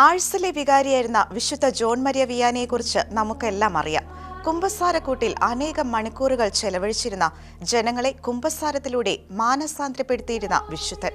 ആഴ്സലെ വികാരിയായിരുന്ന വിശുദ്ധ John Maria വിയാനിയെക്കുറിച്ച് നമുക്കെല്ലാം അറിയാം. കുംഭസാരക്കൂട്ടിൽ അനേകം മണിക്കൂറുകൾ ചെലവഴിച്ചിരുന്ന ജനങ്ങളെ കുംഭസാരത്തിലൂടെ മാനസാന്തരപ്പെടുത്തിയിരുന്ന വിശുദ്ധൻ.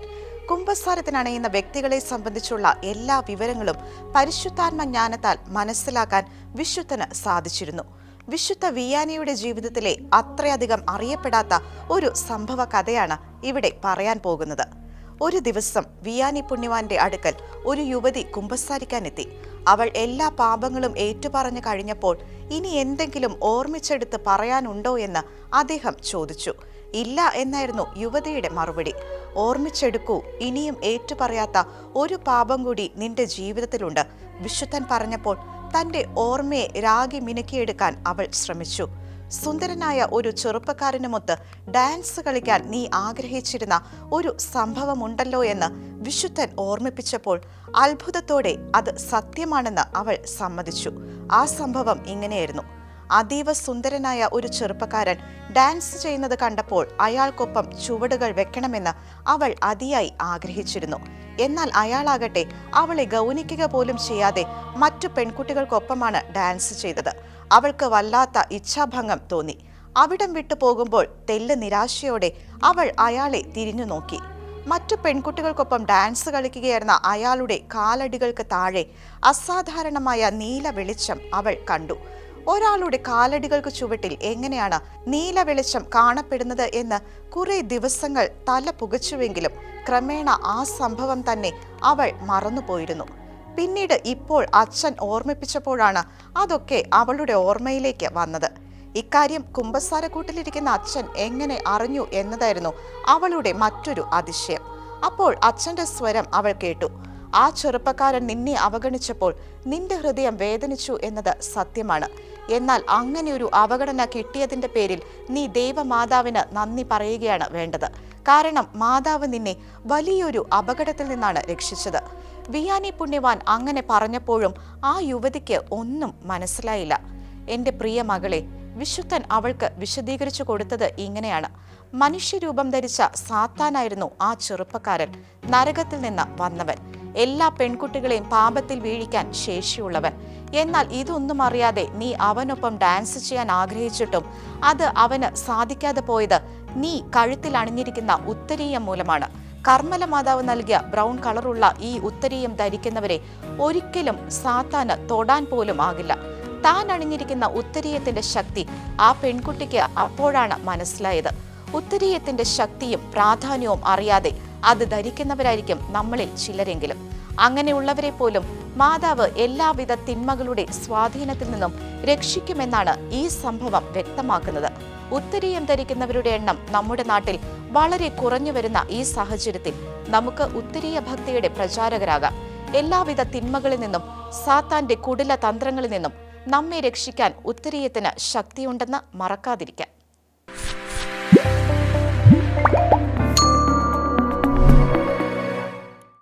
കുംഭസാരത്തിനണയുന്ന വ്യക്തികളെ സംബന്ധിച്ചുള്ള എല്ലാ വിവരങ്ങളും പരിശുദ്ധാത്മ ജ്ഞാനത്താൽ മനസ്സിലാക്കാൻ വിശുദ്ധന് സാധിച്ചിരുന്നു. വിശുദ്ധ വിയാനിയുടെ ജീവിതത്തിലെ അത്രയധികം അറിയപ്പെടാത്ത ഒരു സംഭവ കഥയാണ് ഇവിടെ പറയാൻ പോകുന്നത്. ഒരു ദിവസം വിയാനി പുണ്യവാന്റെ അടുക്കൽ ഒരു യുവതി കുമ്പസാരിക്കാനെത്തി. അവൾ എല്ലാ പാപങ്ങളും ഏറ്റുപറഞ്ഞു കഴിഞ്ഞപ്പോൾ ഇനി എന്തെങ്കിലും ഓർമ്മിച്ചെടുത്ത് പറയാനുണ്ടോ എന്ന് അദ്ദേഹം ചോദിച്ചു. ഇല്ല എന്നായിരുന്നു യുവതിയുടെ മറുപടി. ഓർമ്മിച്ചെടുക്കൂ ഇനിയും ഏറ്റുപറയാത്ത ഒരു പാപം കൂടി നിന്റെ ജീവിതത്തിലുണ്ട്. വിശുദ്ധൻ പറഞ്ഞപ്പോൾ തന്റെ ഓർമ്മയെ രാഗി മിനുക്കിയെടുക്കാൻ അവൾ ശ്രമിച്ചു. സുന്ദരനായ ഒരു ചെറുപ്പക്കാരനുമൊത്ത് ഡാൻസ് കളിക്കാൻ നീ ആഗ്രഹിച്ചിരുന്ന ഒരു സംഭവമുണ്ടല്ലോ എന്ന് വിശുദ്ധൻ ഓർമ്മിപ്പിച്ചപ്പോൾ അത്ഭുതത്തോടെ അത് സത്യമാണെന്ന് അവൾ സമ്മതിച്ചു. ആ സംഭവം ഇങ്ങനെയായിരുന്നു. അതീവ സുന്ദരനായ ഒരു ചെറുപ്പക്കാരൻ ഡാൻസ് ചെയ്യുന്നത് കണ്ടപ്പോൾ അയാൾക്കൊപ്പം ചുവടുകൾ വെക്കണമെന്ന് അവൾ അതിയായി ആഗ്രഹിച്ചിരുന്നു. എന്നാൽ അയാളാകട്ടെ അവളെ ഗൗനിക്കുക പോലും ചെയ്യാതെ മറ്റു പെൺകുട്ടികൾക്കൊപ്പമാണ് ഡാൻസ് ചെയ്തത്. അവൾക്ക് വല്ലാത്ത ഇച്ഛാഭംഗം തോന്നി. അവിടം വിട്ടു പോകുമ്പോൾ തെല്ല് നിരാശയോടെ അവൾ അയാളെ തിരിഞ്ഞു നോക്കി. മറ്റു പെൺകുട്ടികൾക്കൊപ്പം ഡാൻസ് കളിക്കുകയായിരുന്ന അയാളുടെ കാലടികൾക്ക് താഴെ അസാധാരണമായ നീല വെളിച്ചം അവൾ കണ്ടു. ഒരാളുടെ കാലടികൾക്ക് ചുവട്ടിൽ എങ്ങനെയാണ് നീല വെളിച്ചം കാണപ്പെടുന്നത് എന്ന് കുറേ ദിവസങ്ങൾ തല പുകച്ചുവെങ്കിലും ക്രമേണ ആ സംഭവം തന്നെ അവൾ മറന്നുപോയിരുന്നു. പിന്നീട് ഇപ്പോൾ അച്ഛൻ ഓർമ്മിപ്പിച്ചപ്പോഴാണ് അതൊക്കെ അവളുടെ ഓർമ്മയിലേക്ക് വന്നത്. ഇക്കാര്യം കുമ്പസാരക്കൂട്ടിലിരിക്കുന്ന അച്ഛൻ എങ്ങനെ അറിഞ്ഞു എന്നതായിരുന്നു അവളുടെ മറ്റൊരു അതിശയം. അപ്പോൾ അച്ഛന്റെ സ്വരം അവൾ കേട്ടു. ആ ചെറുപ്പക്കാരൻ നിന്നെ അവഗണിച്ചപ്പോൾ നിന്റെ ഹൃദയം വേദനിച്ചു എന്നത് സത്യമാണ്. എന്നാൽ അങ്ങനെയൊരു അവഗണന കിട്ടിയതിന്റെ പേരിൽ നീ ദൈവമാതാവിന് നന്ദി പറയുകയാണ് വേണ്ടത്. കാരണം മാതാവ് നിന്നെ വലിയൊരു അപകടത്തിൽ നിന്നാണ് രക്ഷിച്ചത്. വിയാനി പുണ്യവാൻ അങ്ങനെ പറഞ്ഞപ്പോഴും ആ യുവതിക്ക് ഒന്നും മനസ്സിലായില്ല. എന്റെ പ്രിയ മകളെ വിശുദ്ധൻ അവൾക്ക് വിശദീകരിച്ചു കൊടുത്തത് ഇങ്ങനെയാണ്. മനുഷ്യരൂപം ധരിച്ച സാത്താനായിരുന്നു ആ ചെറുപ്പക്കാരൻ. നരകത്തിൽ നിന്ന് വന്നവൻ. എല്ലാ പെൺകുട്ടികളെയും പാപത്തിൽ വീഴിക്കാൻ ശേഷിയുള്ളവൻ. എന്നാൽ ഇതൊന്നും അറിയാതെ നീ അവനൊപ്പം ഡാൻസ് ചെയ്യാൻ ആഗ്രഹിച്ചിട്ടും അത് അവന് സാധിക്കാതെ പോയത് നീ കഴുത്തിൽ അണിഞ്ഞിരിക്കുന്ന ഉത്തരീയം മൂലമാണ്. കർമ്മല മാതാവ് നൽകിയ ബ്രൗൺ കളറുള്ള ഈ ഉത്തരീയം ധരിക്കുന്നവരെ ഒരിക്കലും സാത്താന് തൊടാൻ പോലും ആകില്ല. താൻ അണിഞ്ഞിരിക്കുന്ന ഉത്തരീയത്തിന്റെ ശക്തി ആ പെൺകുട്ടിക്ക് അപ്പോഴാണ് മനസ്സിലായത്. ഉത്തരീയത്തിന്റെ ശക്തിയും പ്രാധാന്യവും അറിയാതെ അത് ധരിക്കുന്നവരായിരിക്കും നമ്മളിൽ ചിലരെങ്കിലും. അങ്ങനെയുള്ളവരെ പോലും മാതാവ് എല്ലാവിധ തിന്മകളുടെ സ്വാധീനത്തിൽ നിന്നും രക്ഷിക്കുമെന്നാണ് ഈ സംഭവം വ്യക്തമാക്കുന്നത്. ഉത്തരീയം ധരിക്കുന്നവരുടെ എണ്ണം നമ്മുടെ നാട്ടിൽ വളരെ കുറഞ്ഞു വരുന്ന ഈ സാഹചര്യത്തിൽ നമുക്ക് ഉത്തരീയ ഭക്തിയുടെ പ്രചാരകരാകാം. എല്ലാവിധ തിന്മകളിൽ നിന്നും സാത്താന്റെ കുടില തന്ത്രങ്ങളിൽ നിന്നും നമ്മെ രക്ഷിക്കാൻ ഉത്തരീയത്തിന് ശക്തിയുണ്ടെന്ന് മറക്കാതിരിക്കാം.